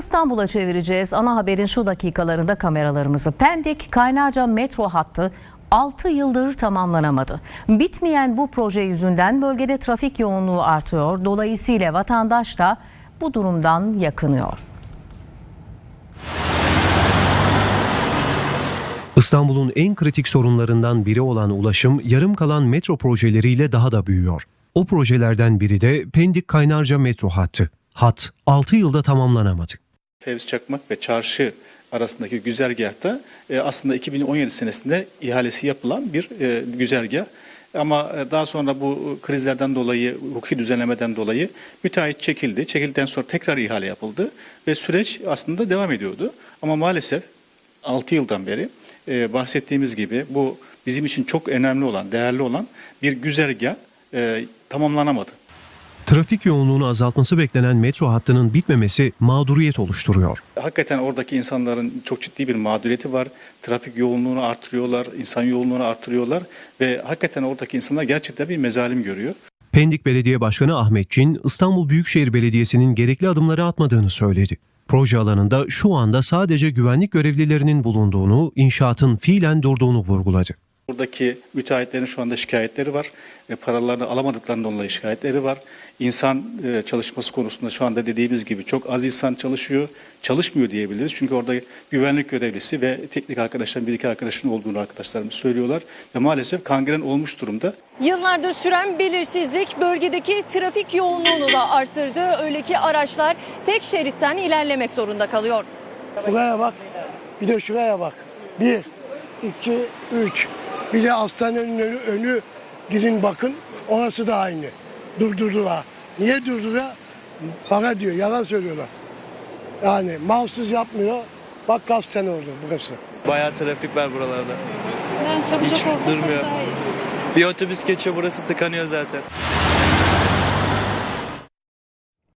İstanbul'a çevireceğiz. Ana haberin şu dakikalarında kameralarımızı. Pendik Kaynarca metro hattı 6 yıldır tamamlanamadı. Bitmeyen bu proje yüzünden bölgede trafik yoğunluğu artıyor. Dolayısıyla vatandaş da bu durumdan yakınıyor. İstanbul'un en kritik sorunlarından biri olan ulaşım yarım kalan metro projeleriyle daha da büyüyor. O projelerden biri de Pendik Kaynarca metro hattı. Hat 6 yılda tamamlanamadı. Fevzi Çakmak ve Çarşı arasındaki güzergahta e, aslında 2017 senesinde ihalesi yapılan bir e, güzergah. Ama e, daha sonra bu krizlerden dolayı, hukuki düzenlemeden dolayı müteahhit çekildi. Çekildikten sonra tekrar ihale yapıldı ve süreç aslında devam ediyordu. Ama maalesef 6 yıldan beri e, bahsettiğimiz gibi bu bizim için çok önemli olan, değerli olan bir güzergah e, tamamlanamadı. Trafik yoğunluğunu azaltması beklenen metro hattının bitmemesi mağduriyet oluşturuyor. Hakikaten oradaki insanların çok ciddi bir mağduriyeti var. Trafik yoğunluğunu artırıyorlar, insan yoğunluğunu artırıyorlar ve hakikaten oradaki insanlar gerçekten bir mezalim görüyor. Pendik Belediye Başkanı Ahmet Çin, İstanbul Büyükşehir Belediyesi'nin gerekli adımları atmadığını söyledi. Proje alanında şu anda sadece güvenlik görevlilerinin bulunduğunu, inşaatın fiilen durduğunu vurguladı. Buradaki müteahhitlerin şu anda şikayetleri var. E, paralarını alamadıklarından dolayı şikayetleri var. İnsan e, çalışması konusunda şu anda dediğimiz gibi çok az insan çalışıyor. Çalışmıyor diyebiliriz. Çünkü orada güvenlik görevlisi ve teknik arkadaşların bir iki arkadaşın olduğunu arkadaşlarımız söylüyorlar. Ve maalesef kangren olmuş durumda. Yıllardır süren belirsizlik bölgedeki trafik yoğunluğunu da arttırdı. Öyle ki araçlar tek şeritten ilerlemek zorunda kalıyor. Buraya bak. Bir de şuraya bak. Bir, iki, üç. Bir de hastanenin önü, önü gidin bakın. Orası da aynı. Durdurdular. Niye durdular? Para diyor. Yalan söylüyorlar. Yani mahsus yapmıyor. Bak kaç sene oldu burası. Bayağı trafik var buralarda. Yani çabucak Hiç durmuyor. Bir otobüs geçiyor burası tıkanıyor zaten.